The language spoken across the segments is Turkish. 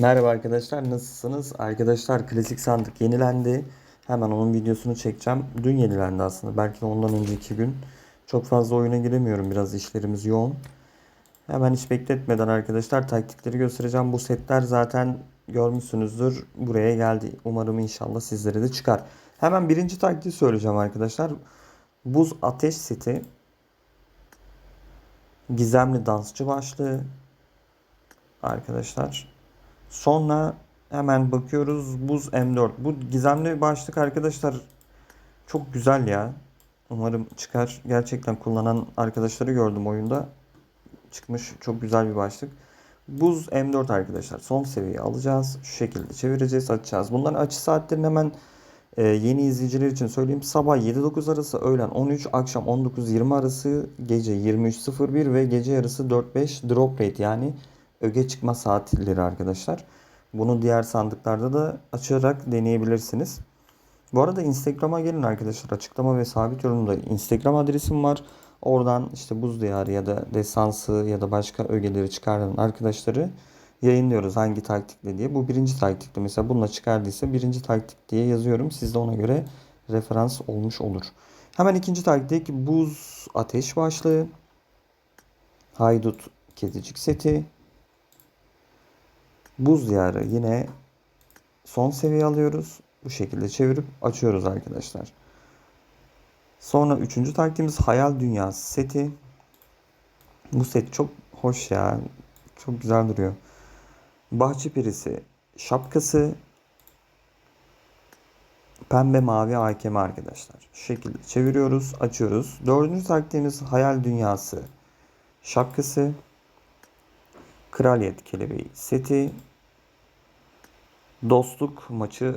Merhaba arkadaşlar nasılsınız? Arkadaşlar klasik sandık yenilendi. Hemen onun videosunu çekeceğim. Dün yenilendi aslında. Belki de ondan önceki gün. Çok fazla oyuna giremiyorum. Biraz işlerimiz yoğun. Hemen hiç bekletmeden arkadaşlar taktikleri göstereceğim. Bu setler zaten görmüşsünüzdür. Buraya geldi. Umarım inşallah sizlere de çıkar. Hemen birinci taktiği söyleyeceğim arkadaşlar. Buz ateş seti. Gizemli dansçı başlığı. Arkadaşlar. Sonra hemen bakıyoruz buz M4. Bu gizemli başlık arkadaşlar çok güzel ya. Umarım çıkar. Gerçekten kullanan arkadaşları gördüm oyunda. Çıkmış çok güzel bir başlık. Buz M4 arkadaşlar. Son seviyeyi alacağız. Şu şekilde çevireceğiz, açacağız. Bunların açı saatlerini hemen e, yeni izleyiciler için söyleyeyim. Sabah 7-9 arası, öğlen 13, akşam 19-20 arası, gece 23.01 ve gece yarısı 4-5 drop rate yani öge çıkma saatleri arkadaşlar. Bunu diğer sandıklarda da açarak deneyebilirsiniz. Bu arada Instagram'a gelin arkadaşlar. Açıklama ve sabit yorumda Instagram adresim var. Oradan işte buz diyarı ya da desansı ya da başka ögeleri çıkaran arkadaşları yayınlıyoruz hangi taktikle diye. Bu birinci taktikte mesela bununla çıkardıysa birinci taktik diye yazıyorum. Siz de ona göre referans olmuş olur. Hemen ikinci taktik buz ateş başlığı. Haydut kedicik seti. Buz diyarı yine son seviye alıyoruz. Bu şekilde çevirip açıyoruz arkadaşlar. Sonra üçüncü taktiğimiz hayal dünyası seti. Bu set çok hoş ya. Çok güzel duruyor. Bahçe perisi şapkası. Pembe mavi AKM arkadaşlar. Şu şekilde çeviriyoruz, açıyoruz. Dördüncü taktiğimiz hayal dünyası şapkası. Kraliyet kelebeği seti. Dostluk maçı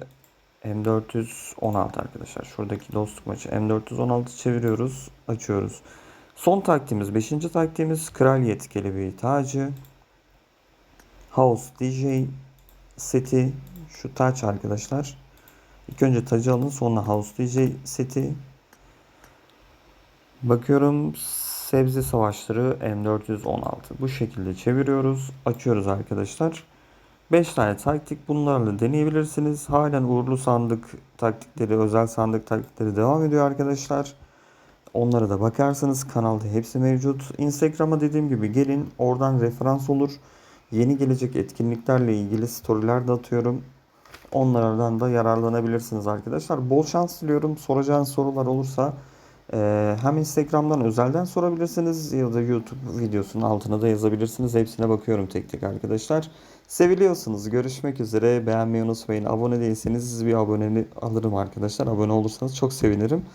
M416 arkadaşlar. Şuradaki dostluk maçı M416 çeviriyoruz, açıyoruz. Son taktiğimiz, 5. taktiğimiz Kraliyet kelebeği tacı. House DJ seti. Şu taç arkadaşlar. İlk önce tacı alın sonra House DJ seti. Bakıyorum sebze savaşları M416. Bu şekilde çeviriyoruz. Açıyoruz arkadaşlar. 5 tane taktik bunlarla deneyebilirsiniz. Halen uğurlu sandık taktikleri, özel sandık taktikleri devam ediyor arkadaşlar. Onlara da bakarsanız kanalda hepsi mevcut. Instagram'a dediğim gibi gelin oradan referans olur. Yeni gelecek etkinliklerle ilgili storyler de atıyorum. Onlardan da yararlanabilirsiniz arkadaşlar. Bol şans diliyorum. Soracağınız sorular olursa ee, hem Instagram'dan özelden sorabilirsiniz ya da YouTube videosunun altına da yazabilirsiniz. Hepsine bakıyorum tek tek arkadaşlar. Seviliyorsunuz. Görüşmek üzere. Beğenmeyi unutmayın. Abone değilseniz bir aboneli alırım arkadaşlar. Abone olursanız çok sevinirim.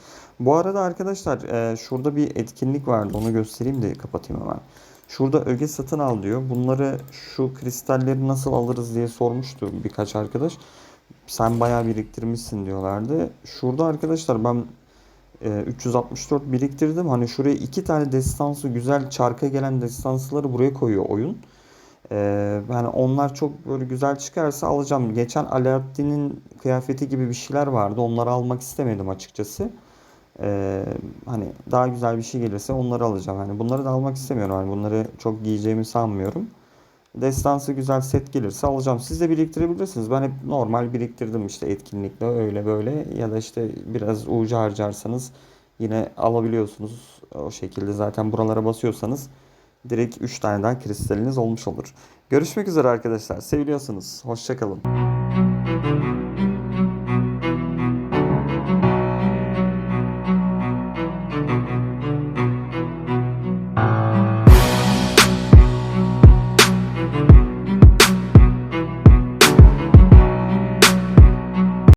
Bu arada arkadaşlar e, şurada bir etkinlik vardı. Onu göstereyim de kapatayım hemen. Şurada öge satın al diyor. Bunları şu kristalleri nasıl alırız diye sormuştu birkaç arkadaş. Sen bayağı biriktirmişsin diyorlardı. Şurada arkadaşlar ben 364 e, biriktirdim. Hani şuraya iki tane destansı güzel çarka gelen destansıları buraya koyuyor oyun. Ee, yani onlar çok böyle güzel çıkarsa alacağım. Geçen Alaaddin'in kıyafeti gibi bir şeyler vardı. Onları almak istemedim açıkçası. Ee, hani daha güzel bir şey gelirse onları alacağım. Hani bunları da almak istemiyorum. Hani bunları çok giyeceğimi sanmıyorum. Destansı güzel set gelirse alacağım. Siz de biriktirebilirsiniz. Ben hep normal biriktirdim işte etkinlikle öyle böyle ya da işte biraz ucu harcarsanız yine alabiliyorsunuz. O şekilde zaten buralara basıyorsanız direkt 3 tane daha kristaliniz olmuş olur. Görüşmek üzere arkadaşlar. Seviliyorsunuz. Hoşçakalın.